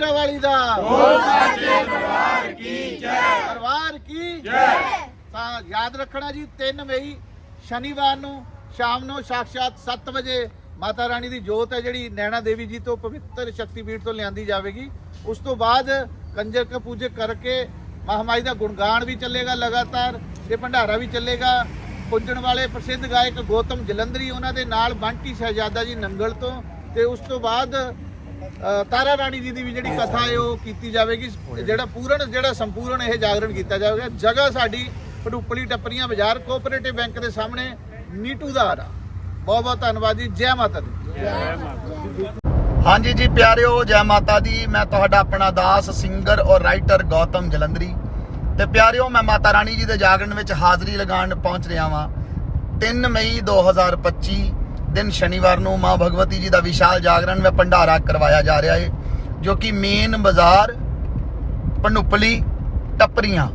ਵਾਲੀ ਦਾ। ਬੋਲ ਸਾਚੇ ਦਰਬਾਰ ਕੀ ਜੈ। ਦਰਬਾਰ ਕੀ ਜੈ। ਤਾਂ ਯਾਦ ਰੱਖਣਾ ਜੀ 3 ਮਈ ਸ਼ਨੀਵਾਰ ਨੂੰ ਸ਼ਾਮ ਨੂੰ ਸਾਖਸ਼ਾਤ 7 ਵਜੇ ਮਾਤਾ ਰਾਣੀ ਦੀ ਜੋਤ ਹੈ ਜਿਹੜੀ ਨੈਣਾ ਦੇਵੀ ਜੀ ਤੋਂ ਪਵਿੱਤਰ ਸ਼ਕਤੀਪੀਠ ਤੋਂ ਲਿਆਂਦੀ ਜਾਵੇਗੀ। ਉਸ ਤੋਂ ਬਾਅਦ ਕੰਜਰ ਕੇ ਪੂਜੇ ਕਰਕੇ ਮਹਾਮਾਈ ਦਾ ਗੁਣਗਾਨ ਵੀ ਚੱਲੇਗਾ ਲਗਾਤਾਰ ਤੇ ਭੰਡਾਰਾ ਵੀ ਚੱਲੇਗਾ। ਪੁੱਜਣ ਵਾਲੇ ਪ੍ਰਸਿੱਧ ਗਾਇਕ ਗੌਤਮ ਜਲੰਧਰੀ ਉਹਨਾਂ ਦੇ ਨਾਲ ਬੰਟੀ ਸ਼ਹਿਜ਼ਾਦਾ ਜੀ ਨੰਗਲ ਤੋਂ ਤੇ ਉਸ ਤੋਂ ਬਾਅਦ ਤਾਰਾ ਰਾਣੀ ਜੀ ਦੀ ਵੀ ਜਿਹੜੀ ਕਥਾ ਹੈ, ਉਹ ਕੀਤੀ ਜਾਵੇਗੀ। ਜਿਹੜਾ ਪੂਰਨ, ਜਿਹੜਾ ਸੰਪੂਰਨ ਇਹ ਜਾਗਰਣ ਕੀਤਾ ਜਾਵੇਗਾ। ਜਗ੍ਹਾ ਸਾਡੀ ਪੜੂਪਲੀ ਟੱਪਰੀਆਂ ਬਾਜ਼ਾਰ ਕੋਆਪਰੇਟਿਵ ਬੈਂਕ ਦੇ ਸਾਹਮਣੇ, ਨੀਟੂ ਦਾ ਆਰਾ। ਬਹੁਤ ਬਹੁਤ ਧੰਨਵਾਦ ਜੀ। ਜੈ ਮਾਤਾ ਦੀ। ਹਾਂਜੀ ਜੀ, ਪਿਆਰਿਓ, ਜੈ ਮਾਤਾ ਦੀ। ਮੈਂ ਤੁਹਾਡਾ ਆਪਣਾ ਦਾਸ ਸਿੰਗਰ ਔਰ ਰਾਈਟਰ ਗੌਤਮ ਜਲੰਧਰੀ। ਤੇ ਪਿਆਰਿਓ, ਮੈਂ ਮਾਤਾ ਰਾਣੀ ਜੀ ਦੇ ਜਾਗਰਣ ਵਿੱਚ ਹਾਜ਼ਰੀ ਲਗਾਉਣ ਪਹੁੰਚ ਰਿਹਾ ਵਾਂ। 3 ਮਈ 2025 ਦਿਨ ਸ਼ਨੀਵਾਰ ਨੂੰ ਮਾਂ ਭਗਵਤੀ ਜੀ ਦਾ ਵਿਸ਼ਾਲ ਜਾਗਰਣ ਵਿੱਚ ਭੰਡਾਰਾ ਕਰਵਾਇਆ ਜਾ ਰਿਹਾ ਹੈ ਜੋ ਕਿ ਮੇਨ ਬਾਜ਼ਾਰ ਪਨੁਪਲੀ ਟੱਪਰੀਆਂ,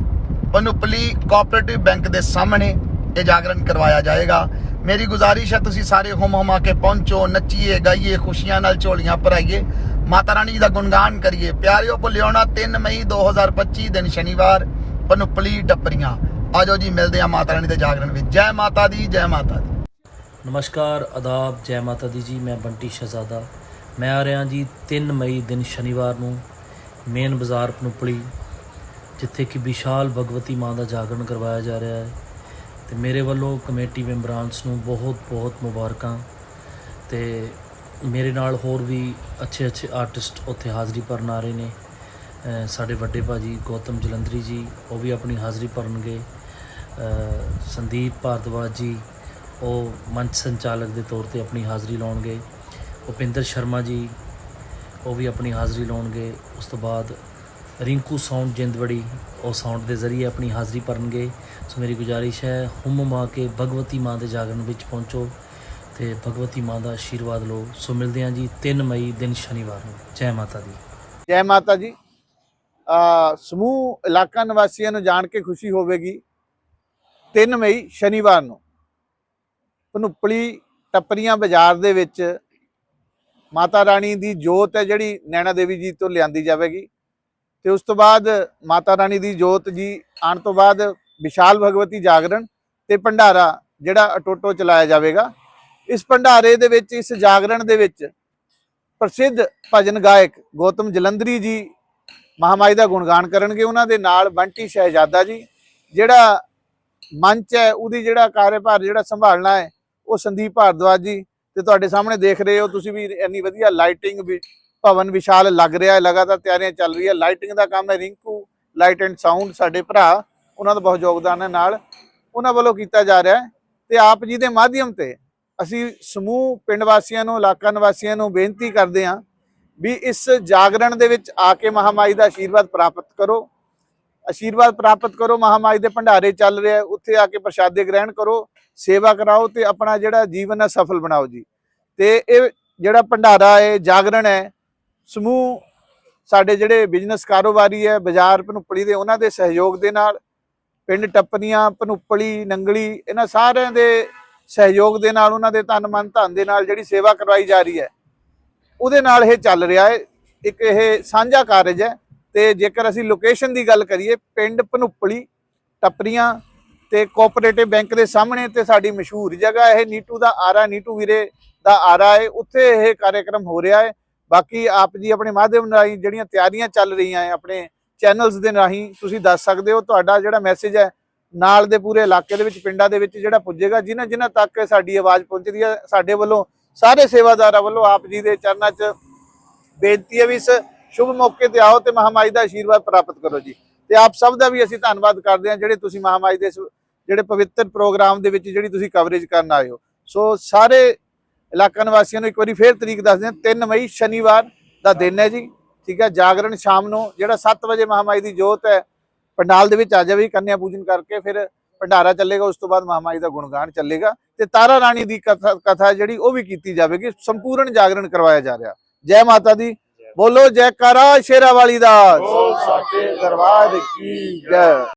ਪਨੂਪਲੀ ਕੋਆਪਰੇਟਿਵ ਬੈਂਕ ਦੇ ਸਾਹਮਣੇ ਇਹ ਜਾਗਰਣ ਕਰਵਾਇਆ ਜਾਏਗਾ। ਮੇਰੀ ਗੁਜ਼ਾਰਿਸ਼ ਹੈ, ਤੁਸੀਂ ਸਾਰੇ ਹੁਮ ਹੁਮਾ ਕੇ ਪਹੁੰਚੋ, ਨੱਚੀਏ, ਗਾਈਏ, ਖੁਸ਼ੀਆਂ ਨਾਲ ਝੋਲੀਆਂ ਭਰਾਈਏ। ਮਾਤਾ ਰਾਣੀ ਜੀ ਦਾ ਗੁਣਗਾਨ ਕਰੀਏ। ਪਿਆਰਿਓ ਭੁੱਲਿਓ ਨਾ 3 ਮਈ 2025 ਦਿਨ ਸ਼ਨੀਵਾਰ, ਪਨੂਪਲੀ ਟੱਪਰੀਆਂ। ਆਜੋ ਜੀ, ਮਿਲਦੇ ਆ ਮਾਤਾ ਰਾਣੀ ਦੇ ਜਾਗਰਣ ਵਿੱਚ। ਜੈ ਮਾਤਾ ਦੀ, ਜੈ ਮਾਤਾ ਦੀ। ਨਮਸਕਾਰ, ਆਦਾਬ, ਜੈ ਮਾਤਾ ਦੀ ਜੀ। ਮੈਂ ਬੰਟੀ ਸ਼ਹਜ਼ਾਦਾ। ਮੈਂ ਆ ਰਿਹਾ ਜੀ 3 ਮਈ ਦਿਨ ਸ਼ਨੀਵਾਰ ਨੂੰ ਮੇਨ ਬਾਜ਼ਾਰ ਪਨੂਪਲੀ, ਜਿੱਥੇ ਕਿ ਵਿਸ਼ਾਲ ਭਗਵਤੀ ਮਾਂ ਦਾ ਜਾਗਰਣ ਕਰਵਾਇਆ ਜਾ ਰਿਹਾ ਹੈ। ਤੇ ਮੇਰੇ ਵੱਲੋਂ ਕਮੇਟੀ ਮੈਂਬਰਾਂਸ ਨੂੰ ਬਹੁਤ ਬਹੁਤ ਮੁਬਾਰਕਾਂ। ਤੇ ਮੇਰੇ ਨਾਲ ਹੋਰ ਵੀ ਅੱਛੇ ਅੱਛੇ ਆਰਟਿਸਟ ਉੱਥੇ ਹਾਜ਼ਰੀ ਭਰਨ ਆ ਰਹੇ ਨੇ। ਸਾਡੇ ਵੱਡੇ ਭਾਜੀ ਗੌਤਮ ਜਲੰਧਰੀ ਜੀ, ਉਹ ਵੀ ਆਪਣੀ ਹਾਜ਼ਰੀ ਭਰਨਗੇ। ਸੰਦੀਪ ਭਾਰਦਵਾਜ ਜੀ ਉਹ ਮੰਚ ਸੰਚਾਲਕ ਦੇ ਤੌਰ ਤੇ ਆਪਣੀ ਹਾਜ਼ਰੀ ਲਾਉਣਗੇ। ਉਪਿੰਦਰ ਸ਼ਰਮਾ ਜੀ, ਉਹ ਵੀ ਆਪਣੀ ਹਾਜ਼ਰੀ ਲਾਉਣਗੇ। ਉਸ ਤੋਂ ਬਾਅਦ ਰਿੰਕੂ ਸਾਊਂਡ ਜਿੰਦਵੜੀ, ਉਹ ਸਾਊਂਡ ਦੇ ਜ਼ਰੀਏ ਆਪਣੀ ਹਾਜ਼ਰੀ ਭਰਨਗੇ। ਸੋ ਮੇਰੀ ਗੁਜ਼ਾਰਿਸ਼ ਹੈ, ਹੁਮ ਮਾ ਕੇ ਭਗਵਤੀ ਮਾਂ ਦੇ ਜਾਗਰਣ ਵਿੱਚ ਪਹੁੰਚੋ ਤੇ ਭਗਵਤੀ ਮਾਂ ਦਾ ਆਸ਼ੀਰਵਾਦ ਲਓ। ਸੋ ਮਿਲਦੇ ਹਾਂ ਜੀ 3 ਮਈ, ਦਿਨ ਸ਼ਨੀਵਾਰ ਨੂੰ। ਜੈ ਮਾਤਾ ਦੀ। ਜੈ ਮਾਤਾ ਜੀ ਆ, ਸਮੂਹ ਇਲਾਕਾ ਨਿਵਾਸੀਆਂ ਨੂੰ ਜਾਣ ਕੇ ਖੁਸ਼ੀ ਹੋਵੇਗੀ। 3 ਮਈ, ਸ਼ਨੀਵਾਰ ਨੂੰ। ਭਨੂਪਲੀ ਟੱਪਰੀਆਂ ਬਾਜ਼ਾਰ ਦੇ ਵਿੱਚ ਮਾਤਾ ਰਾਣੀ ਦੀ ਜੋਤ ਹੈ ਜਿਹੜੀ ਨੈਣਾ ਦੇਵੀ ਜੀ ਤੋਂ ਲਿਆਂਦੀ ਜਾਵੇਗੀ। ਤੇ ਉਸ ਤੋਂ ਬਾਅਦ ਮਾਤਾ ਰਾਣੀ ਦੀ ਜੋਤ ਜੀ ਆਉਣ ਤੋਂ ਬਾਅਦ ਵਿਸ਼ਾਲ ਭਗਵਤੀ ਜਾਗਰਣ ਤੇ ਭੰਡਾਰਾ ਜਿਹੜਾ ਅਟੋਟੋ ਚਲਾਇਆ ਜਾਵੇਗਾ। ਇਸ ਭੰਡਾਰੇ ਦੇ ਵਿੱਚ, ਇਸ ਜਾਗਰਣ ਦੇ ਵਿੱਚ ਪ੍ਰਸਿੱਧ ਭਜਨ ਗਾਇਕ ਗੌਤਮ ਜਲੰਧਰੀ ਜੀ ਮਹਾਮਾਈ ਦਾ ਗੁਣਗਾਨ ਕਰਨਗੇ। ਉਹਨਾਂ ਦੇ ਨਾਲ ਬੰਟੀ ਸ਼ਹਿਜ਼ਾਦਾ ਜੀ, ਜਿਹੜਾ ਮੰਚ ਹੈ, ਉਹਦੀ ਜਿਹੜਾ ਕਾਰਜਭਾਰ ਜਿਹੜਾ ਸੰਭਾਲਣਾ ਹੈ ਉਹ ਸੰਦੀਪ ਭਾਰਦਵਾਜ ਜੀ, ਤੇ ਤੁਹਾਡੇ ਸਾਹਮਣੇ ਦੇਖ ਰਹੇ ਹੋ, ਤੁਸੀਂ ਵੀ ਇੰਨੀ ਵਧੀਆ ਲਾਈਟਿੰਗ ਵੀ, ਭਵਨ ਵਿਸ਼ਾਲ ਲੱਗ ਰਿਹਾ ਹੈ, ਲਗਾਤਾਰ ਤਿਆਰੀਆਂ ਚੱਲ ਰਹੀ ਹੈ ਲਾਈਟਿੰਗ ਦਾ ਕੰਮ ਹੈ, ਰਿੰਕੂ ਲਾਈਟ ਐਂਡ ਸਾਊਂਡ ਸਾਡੇ ਭਰਾ, ਉਹਨਾਂ ਦਾ ਬਹੁਤ ਯੋਗਦਾਨ ਹੈ ਨਾਲ, ਉਹਨਾਂ ਵੱਲੋਂ ਕੀਤਾ ਜਾ ਰਿਹਾ ਹੈ, ਤੇ ਆਪ ਜੀ ਦੇ ਮਾਧਿਅਮ ਤੇ ਅਸੀਂ ਸਮੂਹ ਪਿੰਡ ਵਾਸੀਆਂ ਨੂੰ, ਇਲਾਕਾ ਨਿਵਾਸੀਆਂ ਨੂੰ ਬੇਨਤੀ ਕਰਦੇ ਹਾਂ ਵੀ ਇਸ ਜਾਗਰਣ ਦੇ ਵਿੱਚ ਆ ਕੇ ਮਹਾਮਾਈ ਦਾ ਆਸ਼ੀਰਵਾਦ ਪ੍ਰਾਪਤ ਕਰੋ ਆਸ਼ੀਰਵਾਦ ਪ੍ਰਾਪਤ ਕਰੋ, ਮਹਾਮਾਈ ਦੇ ਭੰਡਾਰੇ ਚੱਲ ਰਿਹਾ ਉੱਥੇ ਆ ਕੇ ਪ੍ਰਸ਼ਾਦੇ ਗ੍ਰਹਿਣ ਕਰੋ, ਸੇਵਾ ਕਰਾਓ ਤੇ ਆਪਣਾ ਜਿਹੜਾ ਜੀਵਨ ਹੈ ਸਫਲ ਬਣਾਓ ਜੀ। ਤੇ ਇਹ ਜਿਹੜਾ ਭੰਡਾਰਾ ਹੈ ਜਾਗਰਣ ਹੈ, ਸਮੂਹ ਸਾਡੇ ਜਿਹੜੇ ਬਿਜ਼ਨਸ ਕਾਰੋਬਾਰੀ ਹੈ, ਬਾਜ਼ਾਰ ਭਨੂਪਲੀ ਦੇ, ਉਹਨਾਂ ਦੇ ਸਹਿਯੋਗ ਦੇ ਨਾਲ, ਪਿੰਡ ਟੱਪਰੀਆਂ, ਭਨੂਪਲੀ, ਨੰਗਲੀ, ਇਹਨਾਂ ਸਾਰਿਆਂ ਦੇ ਸਹਿਯੋਗ ਦੇ ਨਾਲ, ਉਹਨਾਂ ਦੇ ਤਨ ਮਨ ਧਨ ਦੇ ਨਾਲ ਜਿਹੜੀ ਸੇਵਾ ਕਰਵਾਈ ਜਾ ਰਹੀ ਹੈ, ਉਹਦੇ ਨਾਲ ਇਹ ਚੱਲ ਰਿਹਾ ਹੈ। ਇੱਕ ਇਹ ਸਾਂਝਾ ਕਾਰਜ ਹੈ ਤੇ ਜੇਕਰ ਅਸੀਂ ਲੋਕੇਸ਼ਨ ਦੀ ਗੱਲ ਕਰੀਏ, ਪਿੰਡ ਭਨੂਪਲੀ, ਟੱਪਰੀਆਂ ਤੇ ਕੋਆਪਰੇਟਿਵ ਬੈਂਕ ਦੇ ਸਾਹਮਣੇ ਤੇ ਸਾਡੀ ਮਸ਼ਹੂਰ ਜਗ੍ਹਾ ਇਹ ਨੀਟੂ ਦਾ ਆਰਾ, ਨੀਟੂ ਵੀਰੇ ਦਾ ਆਰਾ ਹੈ। ਉੱਥੇ ਇਹ ਕਾਰਜਕ੍ਰਮ ਹੋ ਰਿਹਾ ਹੈ। ਬਾਕੀ ਆਪ ਜੀ ਆਪਣੇ ਮਾਧਿਅਮ ਰਾਹੀਂ ਜਿਹੜੀਆਂ ਤਿਆਰੀਆਂ ਚੱਲ ਰਹੀਆਂ ਹੈ, ਆਪਣੇ ਚੈਨਲਸ ਦੇ ਰਾਹੀਂ ਤੁਸੀਂ ਦੱਸ ਸਕਦੇ ਹੋ। ਤੁਹਾਡਾ ਜਿਹੜਾ ਮੈਸੇਜ ਹੈ, ਨਾਲ ਦੇ ਪੂਰੇ ਇਲਾਕੇ ਦੇ ਵਿੱਚ, ਪਿੰਡਾਂ ਦੇ ਵਿੱਚ ਜਿਹੜਾ ਪੁੱਜੇਗਾ, ਜਿਨ੍ਹਾਂ ਜਿਨ੍ਹਾਂ ਤੱਕ ਸਾਡੀ ਆਵਾਜ਼ ਪਹੁੰਚਦੀ ਹੈ, ਸਾਡੇ ਵੱਲੋਂ ਸਾਰੇ ਸੇਵਾਦਾਰਾਂ ਵੱਲੋਂ ਆਪ ਜੀ ਦੇ ਚਰਨਾਂ 'ਚ ਬੇਨਤੀ ਹੈ ਵੀ ਇਸ ਸ਼ੁਭ ਮੌਕੇ ਤੇ ਆਓ ਤੇ ਮਹਾਮਾਈ ਦਾ ਆਸ਼ੀਰਵਾਦ ਪ੍ਰਾਪਤ ਕਰੋ ਜੀ। ਤੇ ਆਪ ਸਭ ਦਾ ਵੀ ਅਸੀਂ ਧੰਨਵਾਦ ਕਰਦੇ ਹਾਂ ਜਿਹੜੇ ਤੁਸੀਂ ਮਹਾਮਾਈ ਦੇ ਇਸ ਜਿਹੜੇ ਪਵਿੱਤਰ ਪ੍ਰੋਗਰਾਮ ਦੇ ਵਿੱਚ ਜਿਹੜੀ ਤੁਸੀਂ ਕਵਰੇਜ ਕਰਨ ਆਏ ਹੋ। ਸੋ ਸਾਰੇ ਇਲਾਕਾ ਨਿਵਾਸੀਆਂ ਨੂੰ ਇੱਕ ਵਾਰੀ ਫੇਰ ਤਰੀਕ ਦੱਸਦੇ ਦਿਆਂ 3 ਮਈ ਸ਼ਨੀਵਾਰ ਦਾ ਦਿਨ ਹੈ ਜੀ, ਠੀਕ ਹੈ? ਜਾਗਰਣ ਸ਼ਾਮ ਨੂੰ ਜਿਹੜਾ 7 ਵਜੇ ਮਹਾਮਾਈ ਦੀ ਜੋਤ ਹੈ, ਪੰਡਾਲ ਦੇ ਵਿੱਚ ਆ ਜਾਵੇ, ਕੰਨਿਆ ਪੂਜਨ ਕਰਕੇ ਫਿਰ ਭੰਡਾਰਾ ਚੱਲੇਗਾ, ਉਸ ਤੋਂ ਬਾਅਦ ਮਹਾਮਾਈ ਦਾ ਗੁਣਗਾਨ ਚੱਲੇਗਾ। ਤੇ ਤਾਰਾ ਰਾਣੀ ਦੀ ਕਥਾ ਕਥਾ ਜਿਹੜੀ ਉਹ ਵੀ ਕੀਤੀ ਜਾਵੇਗੀ, ਸੰਪੂਰਨ ਜਾਗਰਣ ਕਰਵਾਇਆ ਜਾ ਰਿਹਾ। ਜੈ ਮਾਤਾ ਦੀ ਬੋਲੋ ਜੈਕਾਰਾ ਸ਼ੇਰਾ ਵਾਲੀ ਦਾ। ਬੋਲ ਸੱਚੇ ਦਰਬਾਰ ਕੀ ਜੈ।